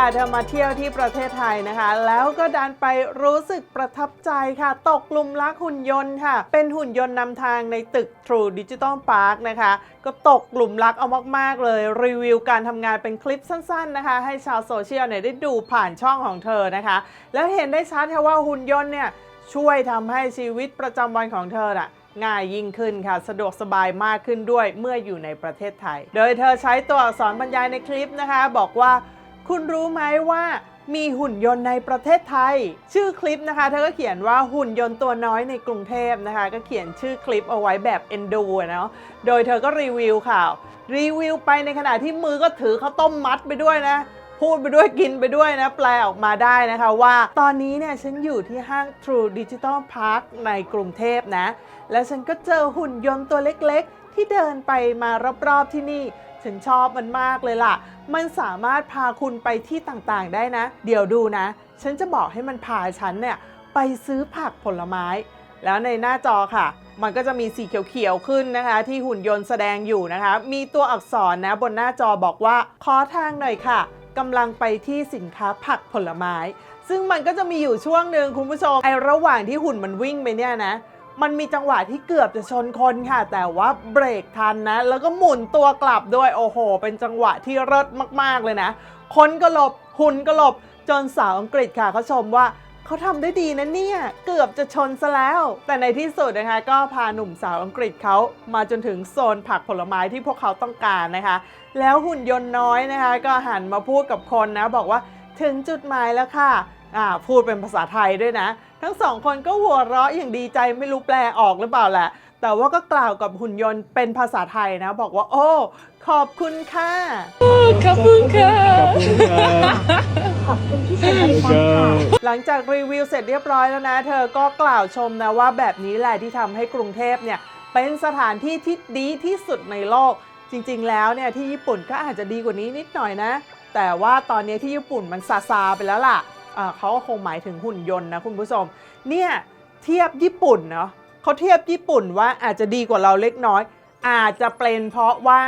ค่ะเธอมาเที่ยวที่ประเทศไทยนะคะ แล้วก็ดันไปรู้สึกประทับใจค่ะ ตกลุมรักหุ่นยนต์ค่ะ เป็นหุ่นยนต์นำทางในตึก True Digital Park นะคะ ก็ตกกลุ่มรักเอามาก ๆ เลย รีวิวการทำงานเป็นคลิปสั้น ๆ นะคะ ให้ชาวโซเชียลเนี่ยได้ดูผ่านช่องของเธอนะคะ แล้วเห็นได้ชัดค่ะว่าหุ่นยนต์เนี่ยช่วยทำให้ชีวิตประจำวันของเธอน่ะง่ายยิ่งขึ้นค่ะ สะดวกสบายมากขึ้นด้วยเมื่ออยู่ในประเทศไทย โดยเธอใช้ตัวอักษรบรรยายในคลิปนะคะ บอกว่า คุณรู้ไหมว่ามีหุ่นยนต์ในประเทศไทย ชื่อคลิปนะคะ เธอก็เขียนว่าหุ่นยนต์ตัวน้อยในกรุงเทพนะคะ ก็เขียนชื่อคลิปเอาไว้แบบเอ็นดูเนาะโดยเธอก็รีวิวข่าว รีวิวไปในขณะที่มือก็ถือข้าวต้มมัดไปด้วยนะ พูดไปด้วยกินไปด้วยนะ แปลออกมาได้นะคะว่า ตอนนี้เนี่ยฉันอยู่ที่ห้าง True Digital Park ในกรุงเทพนะ แล้วฉันก็เจอหุ่นยนต์ตัวเล็กๆ ที่เดินไปมารอบๆที่นี่ ฉันชอบมันมากเลยล่ะ มันสามารถพาคุณไปที่ต่างๆได้นะ เดี๋ยวดูนะ ฉันจะบอกให้มันพาฉันเนี่ยไปซื้อผักผลไม้ แล้วในหน้าจอค่ะ มันก็จะมีสีเขียวๆขึ้นนะคะ ที่หุ่นยนต์แสดงอยู่นะคะ มีตัวอักษรนะบนหน้าจอบอกว่าขอทางหน่อยค่ะกำลังไปที่สินค้าผักผลไม้ ซึ่งมันก็จะมีอยู่ช่วงหนึ่งคุณผู้ชมไอระหว่างที่หุ่นมันวิ่งไปเนี่ยนะ มันมีจังหวะที่เกือบจะชนคนค่ะ แต่ว่าเบรกทันนะ แล้วก็หมุนตัวกลับด้วยโอ้โห เป็นจังหวะที่เลิศมากๆเลยนะ คนก็หลบหุ่นก็หลบ จนสาวอังกฤษค่ะเขาชมว่าเขาทำได้ดีนะเนี่ย เกือบจะชนซะแล้ว แต่ในที่สุดนะคะก็พาหนุ่มสาวอังกฤษเขามาจนถึงโซนผักผลไม้ที่พวกเขาต้องการนะคะ แล้วหุ่นยนต์น้อยนะคะ ก็หันมาพูดกับคนนะ บอกว่าถึงจุดหมายแล้วค่ะ พูดเป็นภาษาไทยด้วยนะ ทั้งสองคนก็หัวเราะอย่างดีใจไม่รู้แปลออกหรือเปล่าแหละ แต่ว่าก็กล่าวกับหุ่นยนต์เป็นภาษาไทยนะ บอกว่า โอ้ ขอบคุณค่ะ ขอบคุณค่ะ ขอบคุณที่ใช้บริการค่ะ หลังจากรีวิวเสร็จเรียบร้อยแล้วนะ เธอก็กล่าวชมนะว่าแบบนี้แหละที่ทำให้กรุงเทพเนี่ยเป็นสถานที่ที่ดีที่สุดในโลก จริงๆ แล้วเนี่ยที่ญี่ปุ่นก็อาจจะดีกว่านี้นิดหน่อยนะ แต่ว่าตอนนี้ที่ญี่ปุ่นมันซาซาไปแล้วล่ะอ่า เขาคงหมายถึงหุ่นยนต์นะคุณผู้ชมเนี่ยเทียบญี่ปุ่นเนาะเขาเทียบญี่ปุ่นว่าอาจจะดีกว่าเราเล็กน้อย อาจจะเป็นเพราะว่า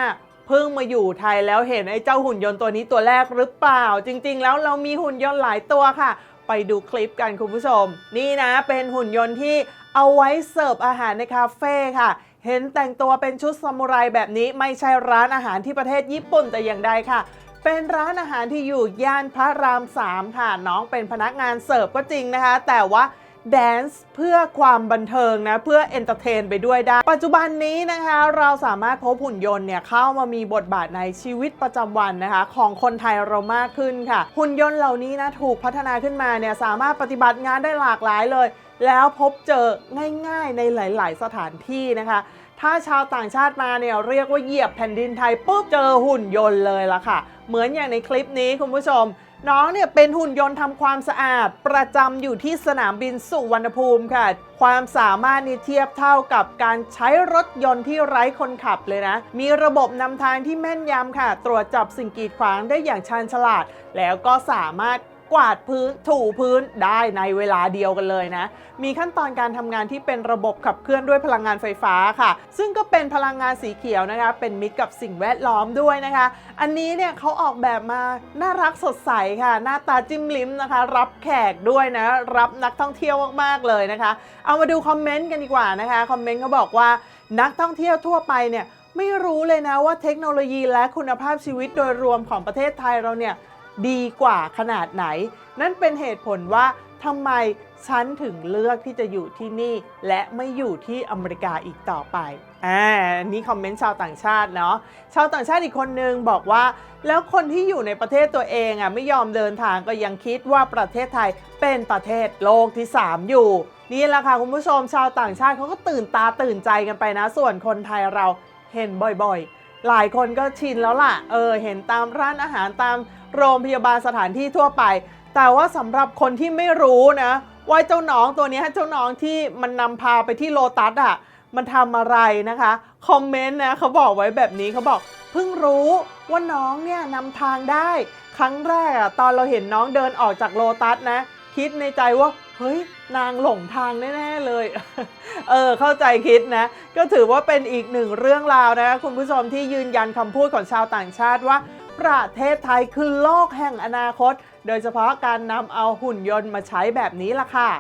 เพิ่งมาอยู่ไทยแล้วเห็นไอ้เจ้าหุ่นยนต์ตัวนี้ตัวแรกหรือเปล่า จริง ๆ แล้วเรามีหุ่นยนต์หลายตัวค่ะ ไปดูคลิปกันคุณผู้ชม นี่นะเป็นหุ่นยนต์ที่เอาไว้เสิร์ฟอาหารในคาเฟ่ค่ะ เห็นแต่งตัวเป็นชุดซามูไรแบบนี้ไม่ใช่ร้านอาหารที่ประเทศญี่ปุ่นแต่อย่างใดค่ะ เป็นร้านอาหารที่อยู่ย่านพระราม3ค่ะน้องเป็นพนักงานเสิร์ฟก็จริงนะคะ แต่ว่าแดนซ์เพื่อความบันเทิงนะ เพื่อเอนเตอร์เทนไปด้วยได้ ปัจจุบันนี้นะคะ เราสามารถพบหุ่นยนต์เนี่ยเข้ามามีบทบาทในชีวิตประจำวันนะคะ ของคนไทยเรามากขึ้นค่ะ หุ่นยนต์เหล่านี้นะถูกพัฒนาขึ้นมาเนี่ยสามารถปฏิบัติงานได้หลากหลายเลย แล้วพบเจอง่ายๆในหลาย ๆ สถานที่นะคะ ถ้าชาวต่างชาติมาเนี่ยเรียกว่าเหยียบแผ่นดินไทยปุ๊บเจอหุ่นยนต์เลยละค่ะ เหมือนอย่างในคลิปนี้คุณผู้ชม น้องเนี่ยเป็นหุ่นยนต์ทำความสะอาด ประจำอยู่ที่สนามบินสุวรรณภูมิค่ะ ความสามารถนี่เทียบเท่ากับการใช้รถยนต์ที่ไร้คนขับเลยนะ มีระบบนำทางที่แม่นยำค่ะ ตรวจจับสิ่งกีดขวางได้อย่างชาญฉลาด แล้วก็สามารถ กวาดพื้นถูพื้นได้ในเวลาเดียวกันเลยนะ มีขั้นตอนการทำงานที่เป็นระบบขับเคลื่อนด้วยพลังงานไฟฟ้าค่ะ ซึ่งก็เป็นพลังงานสีเขียวนะคะ เป็นมิตรกับสิ่งแวดล้อมด้วยนะคะ อันนี้เนี่ยเขาออกแบบมาน่ารักสดใสค่ะ หน้าตาจิ้มลิ้มนะคะ รับแขกด้วยนะ รับนักท่องเที่ยวมากๆเลยนะคะ เอามาดูคอมเมนต์กันดีกว่านะคะคอมเมนต์เขาบอกว่านักท่องเที่ยวทั่วไปเนี่ยไม่รู้เลยนะว่าเทคโนโลยีและคุณภาพชีวิตโดยรวมของประเทศไทยเราเนี่ย ดีกว่าขนาดไหน นั่นเป็นเหตุผลว่าทำไมฉันถึงเลือกที่จะอยู่ที่นี่ และไม่อยู่ที่อเมริกาอีกต่อไปอ่านี่คอมเมนต์ชาวต่างชาติเนาะชาวต่างชาติอีกคนนึงบอกว่า แล้วคนที่อยู่ในประเทศตัวเองอะไม่ยอมเดินทางก็ยังคิดว่าประเทศไทยเป็นประเทศโลกที่ 3 อยู่ นี่แหละค่ะคุณผู้ชมชาวต่างชาติเขาก็ตื่นตาตื่นใจกันไปนะ ส่วนคนไทยเราเห็นบ่อยๆ หลายคนก็ชินแล้วล่ะ เออ เห็นตามร้านอาหารตามโรงพยาบาลสถานที่ทั่วไป แต่ว่าสำหรับคนที่ไม่รู้นะว่าเจ้าน้องตัวนี้เจ้าน้องที่มันนำพาไปที่โลตัสอะ มันทำอะไรนะคะ คอมเมนต์นะเขาบอกไว้แบบนี้เขาบอกเพิ่งรู้ว่าน้องเนี่ยนำทางได้ ครั้งแรกอะตอนเราเห็นน้องเดินออกจากโลตัสนะ คิดในใจว่า เฮ้ยนางหลงทางแน่ๆเลย เออเข้าใจคิดนะ ก็ถือว่าเป็นอีกหนึ่งเรื่องราวนะคะคุณผู้ชมที่ยืนยันคำพูดของชาวต่างชาติว่า ประเทศไทยคือโลกแห่งอนาคต โดยเฉพาะการนำเอาหุ่นยนต์มาใช้แบบนี้ล่ะค่ะ